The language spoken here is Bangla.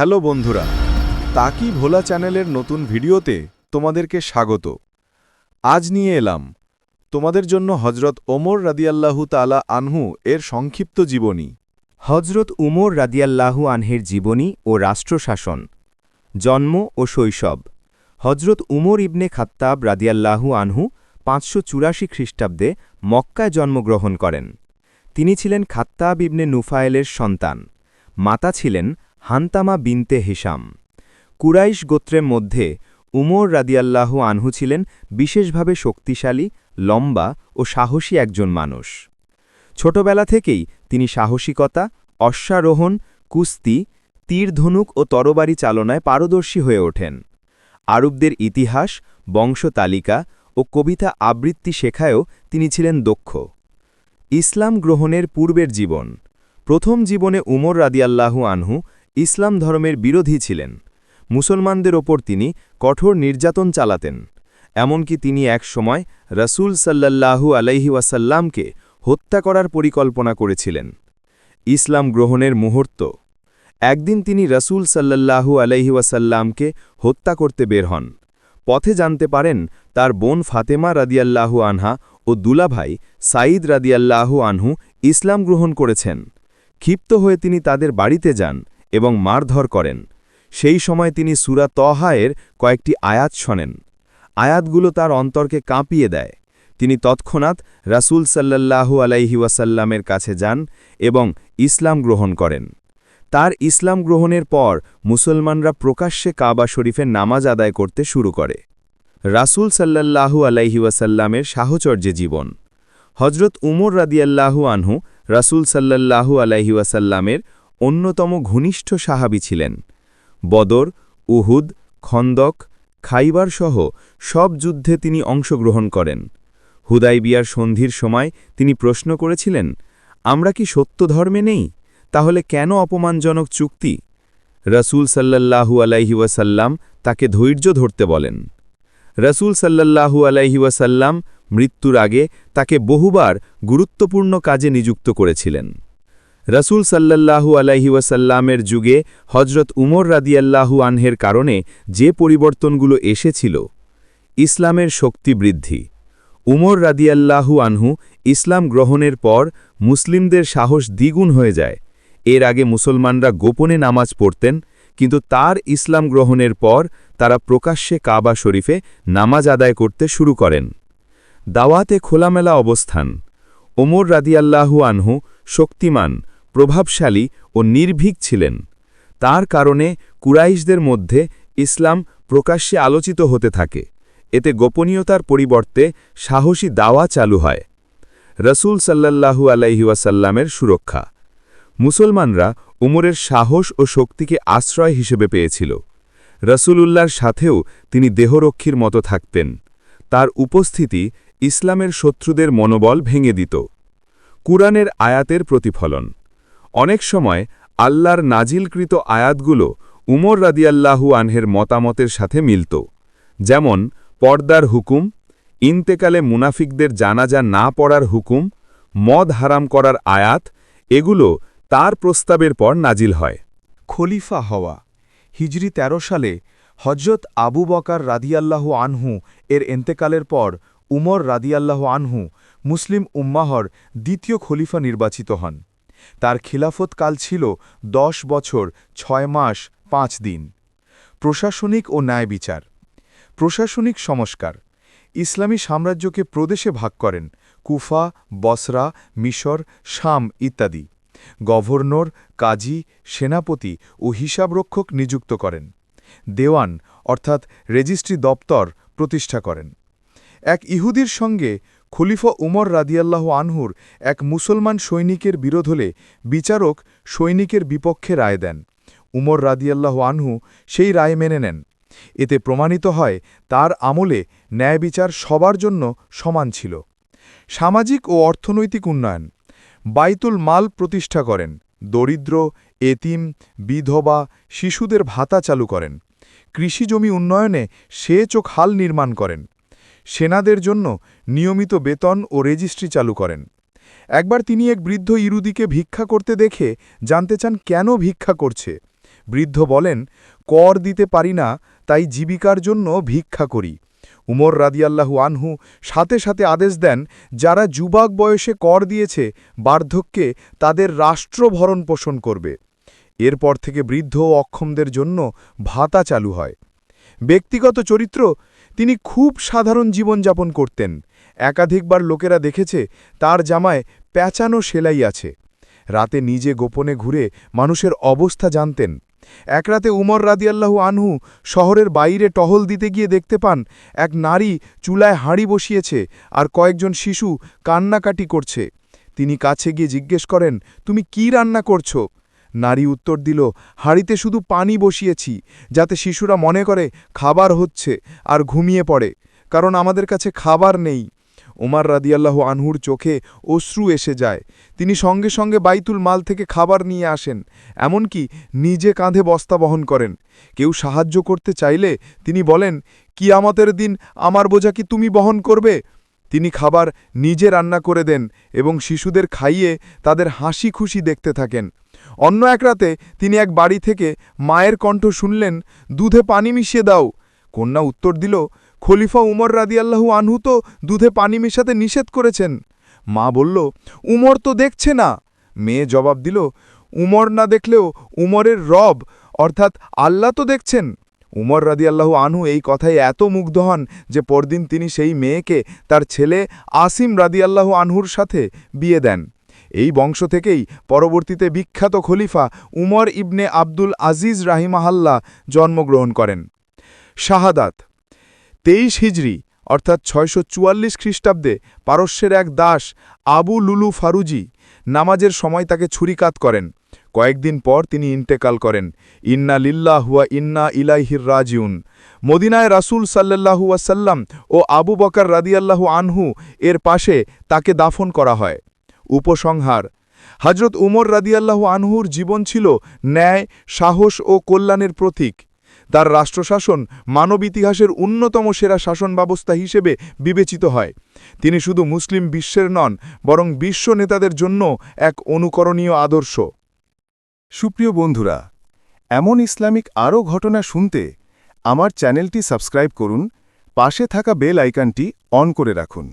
হ্যালো বন্ধুরা, তাকি ভোলা চ্যানেলের নতুন ভিডিওতে তোমাদেরকে স্বাগত। আজ নিয়ে এলাম তোমাদের জন্য হজরত ওমর রাদিয়াল্লাহু তালা আনহু এর সংক্ষিপ্ত জীবনী। হজরত উমর রাদিয়াল্লাহু আনহের জীবনী ও রাষ্ট্রশাসন, জন্ম ও শৈশব। হজরত উমর ইবনে খাত্তাব রাদিয়াল্লাহু আনহু পাঁচশো চুরাশি খ্রিস্টাব্দে মক্কায় জন্মগ্রহণ করেন। তিনি ছিলেন খাত্তাব ইবনে নুফায়েলের সন্তান। মাতা ছিলেন হান্তামা বিনতে হিসাম কুরাইশ গোত্রের মধ্যে উমর রাদিয়াল্লাহু আনহু ছিলেন বিশেষভাবে শক্তিশালী, লম্বা ও সাহসী একজন মানুষ। ছোটবেলা থেকেই তিনি সাহসিকতা, অশ্বারোহণ, কুস্তি, তীরধনুক ও তরবারি চালনায় পারদর্শী হয়ে ওঠেন। আরবদের ইতিহাস বংশতালিকা ও কবিতা আবৃত্তি শেখায়ও তিনি ছিলেন দক্ষ। ইসলাম গ্রহণের পূর্বের জীবন। প্রথম জীবনে উমর রাদিয়াল্লাহু আনহু ইসলাম ধর্মের বিরোধী ছিলেন। মুসলমানদের ওপর তিনি কঠোর নির্যাতন চালাতেন। এমনকি তিনি এক সময় রসুল সাল্লাল্লাহু আলাইহি ওয়াসাল্লামকে হত্যা করার পরিকল্পনা করেছিলেন। ইসলাম গ্রহণের মুহূর্ত। একদিন তিনি রসুল সাল্লাল্লাহু আলাইহি ওয়াসাল্লামকে হত্যা করতে বের হন। পথে জানতে পারেন, তার বোন ফাতেমা রাদিয়াল্লাহু আনহা ও দুলাভাই সাঈদ রাদিয়াল্লাহু আনহু ইসলাম গ্রহণ করেছেন। ক্ষিপ্ত হয়ে তিনি তাদের বাড়িতে যান এবং মারধর করেন। সেই সময় তিনি সুরা তহায়ের কয়েকটি আয়াত শোনেন। আয়াতগুলো তার অন্তরকে কাঁপিয়ে দেয়। তিনি তৎক্ষণাৎ রাসূল সাল্লাল্লাহু আলাইহি ওয়াসাল্লামের কাছে যান এবং ইসলাম গ্রহণ করেন। তার ইসলাম গ্রহণের পর মুসলমানরা প্রকাশ্যে কাবা শরীফের নামাজ আদায় করতে শুরু করে। রাসূল সাল্লাল্লাহু আলাইহি ওয়াসাল্লামের সাহচর্যে জীবন। হজরত উমর রাদিয়াল্লাহু আনহু রাসূল সাল্লাল্লাহু আলাইহি ওয়াসাল্লামের অন্যতম ঘনিষ্ঠ সাহাবি ছিলেন। বদর, উহুদ, খন্দক, খাইবার সহ সব যুদ্ধে তিনি অংশগ্রহণ করেন। হুদাইবিয়ার সন্ধির সময় তিনি প্রশ্ন করেছিলেন, আমরা কি সত্য ধর্মে নেই? তাহলে কেন অপমানজনক চুক্তি? রসুল সাল্লাল্লাহু আলাইহি ওয়াসাল্লাম তাকে ধৈর্য ধরতে বলেন। রসুল সাল্লাল্লাহু আলাইহি ওয়াসাল্লাম মৃত্যুর আগে তাকে বহুবার গুরুত্বপূর্ণ কাজে নিযুক্ত করেছিলেন। রসুল সাল্লাল্লাহু আলাইহি ওয়াসাল্লামের যুগে হজরত উমর রাদিয়াল্লাহু আনহের কারণে যে পরিবর্তনগুলো এসেছিল, ইসলামের শক্তি বৃদ্ধি। উমর রাদিয়াল্লাহু আনহু ইসলাম গ্রহণের পর মুসলিমদের সাহস দ্বিগুণ হয়ে যায়। এর আগে মুসলমানরা গোপনে নামাজ পড়তেন, কিন্তু তার ইসলাম গ্রহণের পর তারা প্রকাশ্যে কাবা শরীফে নামাজ আদায় করতে শুরু করেন। দাওয়াতে খোলামেলা অবস্থান। ওমর রাদিয়াল্লাহু আনহু শক্তিমান প্রভাবশালী ও নির্ভীক ছিলেন। তার কারণে কুরাইশদের মধ্যে ইসলাম প্রকাশ্যে আলোচিত হতে থাকে। এতে গোপনীয়তার পরিবর্তে সাহসী দাওয়া চালু হয়। রসুল সাল্লাল্লাহু আলাইহি ওয়াসাল্লামের সুরক্ষা। মুসলমানরা উমরের সাহস ও শক্তিকে আশ্রয় হিসেবে পেয়েছিল। রসুলুল্লাহর সাথেও তিনি দেহরক্ষীর মতো থাকতেন। তার উপস্থিতি ইসলামের শত্রুদের মনোবল ভেঙে দিত। কুরআনের আয়াতের প্রতিফলন। অনেক সময় আল্লাহর নাজিলকৃত আয়াতগুলো উমর রাদিয়াল্লাহু আনহের মতামতের সাথে মিলত। যেমন, পর্দার হুকুম, ইন্তেকালে মুনাফিকদের জানাজা না পড়ার হুকুম, মদ হারাম করার আয়াত, এগুলো তার প্রস্তাবের পর নাজিল হয়। খলিফা হওয়া, হিজরি ১৩ সালে হজরত আবু বকার রাদিয়াল্লাহু আনহু এর এন্তেকালের পর উমর রাদিয়াল্লাহু আনহু মুসলিম উম্মাহর দ্বিতীয় খলিফা নির্বাচিত হন। তার খিলাফতকাল ছিল দশ বছর, ছয় মাস, পাঁচ দিন। প্রশাসনিক ও ন্যায় বিচার। প্রশাসনিক সংস্কার। ইসলামী সাম্রাজ্যকে প্রদেশে ভাগ করেন কুফা, বসরা, মিশর, শাম ইত্যাদি। গভর্নর, কাজী, সেনাপতি ও হিসাবরক্ষক নিযুক্ত করেন। দেওয়ান, অর্থাৎ রেজিস্ট্রি দপ্তর, প্রতিষ্ঠা করেন। এক ইহুদির সঙ্গে খলিফা উমর রাদিয়াল্লাহ আনহুর এক মুসলমান সৈনিকের বিরোধ হলে বিচারক সৈনিকের বিপক্ষে রায় দেন। উমর রাদিয়াল্লাহ আনহু সেই রায় মেনে নেন। এতে প্রমাণিত হয়, তার আমলে ন্যায় বিচার সবার জন্য সমান ছিল। সামাজিক ও অর্থনৈতিক উন্নয়ন। বাইতুল মাল প্রতিষ্ঠা করেন, দরিদ্র, এতিম, বিধবা, শিশুদের ভাতা চালু করেন। কৃষিজমি উন্নয়নে সেচ ও খাল নির্মাণ করেন। সেনাদের জন্য নিয়মিত বেতন ও রেজিস্ট্রি চালু করেন। একবার তিনি এক বৃদ্ধ ইরুদিকে ভিক্ষা করতে দেখে জানতে চান কেন ভিক্ষা করছে। বৃদ্ধ বলেন, কর দিতে পারি না, তাই জীবিকার জন্য ভিক্ষা করি। উমর রাদিয়াল্লাহু আনহু সাথে সাথে আদেশ দেন, যারা যুবক বয়সে কর দিয়েছে, বার্ধক্যে তাদের রাষ্ট্র ভরণ পোষণ করবে। এরপর থেকে বৃদ্ধ ও অক্ষমদের জন্য ভাতা চালু হয়। ব্যক্তিগত চরিত্র তিনি খুব সাধারণ জীবনযাপন করতেন। একাধিকবার লোকেরা দেখেছে তার জামায় প্যাঁচানো সেলাই আছে। রাতে নিজে গোপনে ঘুরে মানুষের অবস্থা জানতেন। এক রাতে উমর রাদিয়াল্লাহু আনহু শহরের বাইরে টহল দিতে গিয়ে দেখতে পান, এক নারী চুলায় হাঁড়ি বসিয়েছে আর কয়েকজন শিশু কান্নাকাটি করছে। তিনি কাছে গিয়ে জিজ্ঞেস করেন, তুমি কি রান্না করছ? নারী উত্তর দিল, হাঁড়িতে শুধু পানি বসিয়েছি, যাতে শিশুরা মনে করে খাবার হচ্ছে আর ঘুমিয়ে পড়ে, কারণ আমাদের কাছে খাবার নেই। ওমার রাদিয়াল্লাহ আনহুর চোখে অশ্রু এসে যায়। তিনি সঙ্গে সঙ্গে বাইতুল মাল থেকে খাবার নিয়ে আসেন, এমনকি নিজে কাঁধে বস্তা বহন করেন। কেউ সাহায্য করতে চাইলে তিনি বলেন, কিয়ামতের দিন আমার বোঝা কি তুমি বহন করবে? তিনি খাবার নিজে রান্না করে দেন এবং শিশুদের খাইয়ে তাদের হাসি খুশি দেখতে থাকেন। অন্য এক রাতে তিনি এক বাড়ি থেকে মায়ের কণ্ঠ শুনলেন, দুধে পানি মিশিয়ে দাও। কন্যা উত্তর দিল, খলিফা উমর রাদিয়াল্লাহু আনহু তো দুধে পানি মেশাতে নিষেধ করেছেন। মা বলল, উমর তো দেখছে না। মেয়ে জবাব দিল, উমর না দেখলেও উমরের রব, অর্থাৎ আল্লাহ তো দেখছেন। উমর রাদিয়াল্লাহু আনহু এই কথায় এত মুগ্ধ হন যে পরদিন তিনি সেই মেয়েকে তার ছেলে আসিম রাদিয়াল্লাহু আনহুর সাথে বিয়ে দেন। এই বংশ থেকেই পরবর্তীতে বিখ্যাত খলিফা উমর ইবনে আব্দুল আজিজ রাহিমাহাল্লা জন্মগ্রহণ করেন। শাহাদাত, তেইশ হিজরি অর্থাৎ ছয়শো চুয়াল্লিশ খ্রিস্টাব্দে পারস্যের এক দাস আবু লুলু ফারুজি নামাজের সময় তাকে ছুরিকাত করেন। কয়েকদিন পর তিনি ইন্তেকাল করেন। ইন্না লিল্লা হুয়া ইন্না ইলাইহির রাজিউন। মদিনায় রাসুল সাল্লাল্লাহু ওয়াসাল্লাম ও আবু বকার রাদিয়াল্লাহু আনহু এর পাশে তাকে দাফন করা হয়। উপসংহার হজরত উমর রাদিয়াল্লাহু আনহুর জীবন ছিল ন্যায়, সাহস ও কল্যাণের প্রতীক। তার রাষ্ট্রশাসন মানব ইতিহাসের অন্যতম সেরা শাসন ব্যবস্থা হিসেবে বিবেচিত হয়। তিনি শুধু মুসলিম বিশ্বের নন, বরং বিশ্ব নেতাদের জন্য এক অনুকরণীয় আদর্শ। সুপ্রিয় বন্ধুরা, এমন ইসলামিক আরও ঘটনা শুনতে আমার চ্যানেলটি সাবস্ক্রাইব করুন, পাশে থাকা বেল আইকনটি অন করে রাখুন।